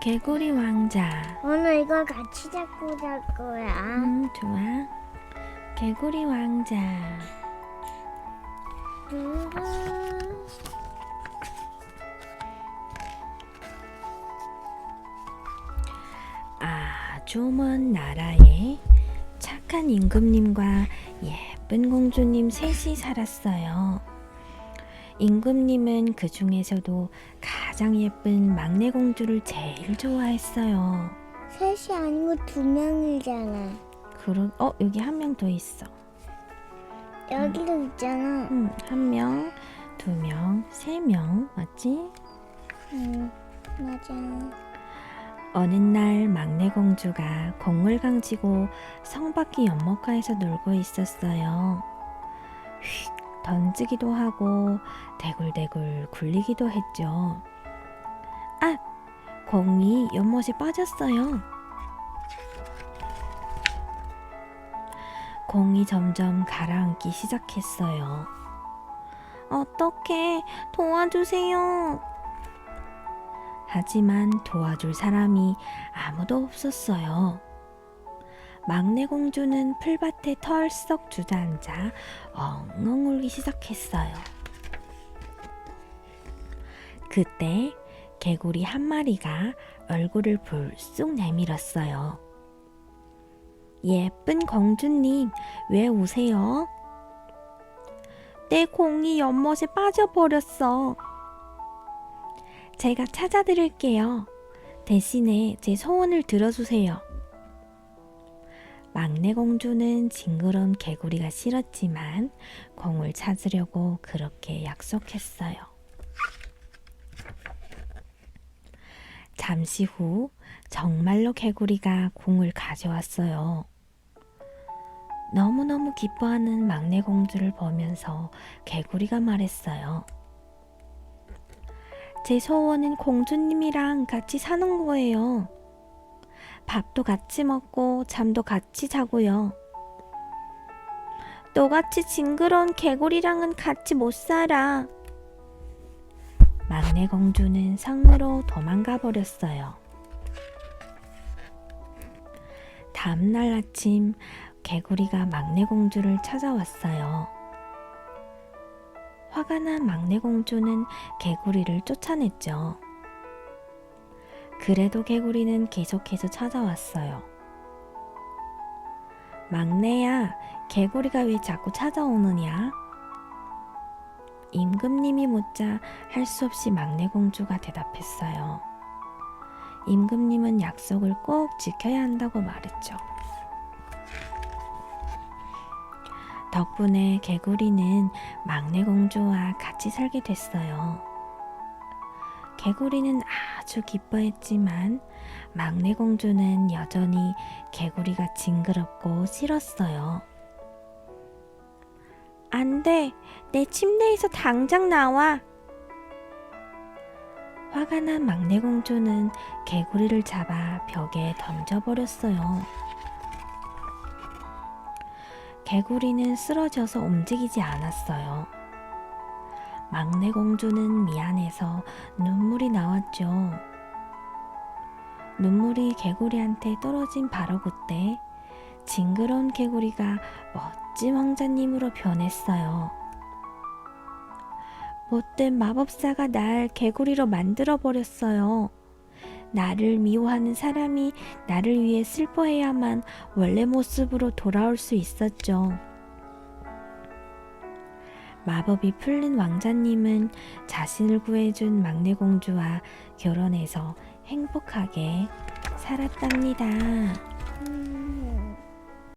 개구리 왕자. 오늘 이걸 같이 잡고 잘 거야. 음, 좋아. 개구리 왕자. 음. 아주 먼 나라에 착한 임금님과 예쁜 공주님 셋이 살았어요. 임금님은 그 중에서도 가장 예쁜 막내 공주를 제일 좋아했어요. 셋이 아니고 두 명이잖아. 그러, 어, 여기 한 명 더 있어. 여기도 있잖아. 음, 한 명, 두 명, 세 명, 맞지? 응, 맞아. 어느 날 막내 공주가 공을 강지고 성 밖의 연못가에서 놀고 있었어요. 휙 던지기도 하고 대굴대굴 굴리기도 했죠. 아! 공이 연못에 빠졌어요. 공이 점점 가라앉기 시작했어요. 어떡해, 도와주세요. 하지만 도와줄 사람이 아무도 없었어요. 막내 공주는 풀밭에 털썩 주저앉아 엉엉 울기 시작했어요. 그때 개구리 한 마리가 얼굴을 불쑥 내밀었어요. 예쁜 공주님, 왜 우세요? 내 공이 연못에 빠져버렸어. 제가 찾아드릴게요. 대신에 제 소원을 들어주세요. 막내 공주는 징그러운 개구리가 싫었지만 공을 찾으려고 그렇게 약속했어요. 잠시 후 정말로 개구리가 공을 가져왔어요. 너무너무 기뻐하는 막내 공주를 보면서 개구리가 말했어요. 제 소원은 공주님이랑 같이 사는 거예요. 밥도 같이 먹고 잠도 같이 자고요. 너같이 징그러운 개구리랑은 같이 못 살아. 막내 공주는 성으로 도망가 버렸어요. 다음날 아침 개구리가 막내 공주를 찾아왔어요. 화가 난 막내 공주는 개구리를 쫓아냈죠. 그래도 개구리는 계속해서 찾아왔어요. 막내야, 개구리가 왜 자꾸 찾아오느냐? 임금님이 묻자 할 수 없이 막내 공주가 대답했어요. 임금님은 약속을 꼭 지켜야 한다고 말했죠. 덕분에 개구리는 막내 공주와 같이 살게 됐어요. 개구리는 아주 기뻐했지만 막내 공주는 여전히 개구리가 징그럽고 싫었어요. 안 돼! 내 침대에서 당장 나와! 화가 난 막내 공주는 개구리를 잡아 벽에 던져버렸어요. 개구리는 쓰러져서 움직이지 않았어요. 막내 공주는 미안해서 눈물이 나왔죠. 눈물이 개구리한테 떨어진 바로 그때 징그러운 개구리가 멋진 왕자님으로 변했어요. 못된 마법사가 날 개구리로 만들어 버렸어요. 나를 미워하는 사람이 나를 위해 슬퍼해야만 원래 모습으로 돌아올 수 있었죠. 마법이 풀린 왕자님은 자신을 구해준 막내 공주와 결혼해서 행복하게 살았답니다. 음.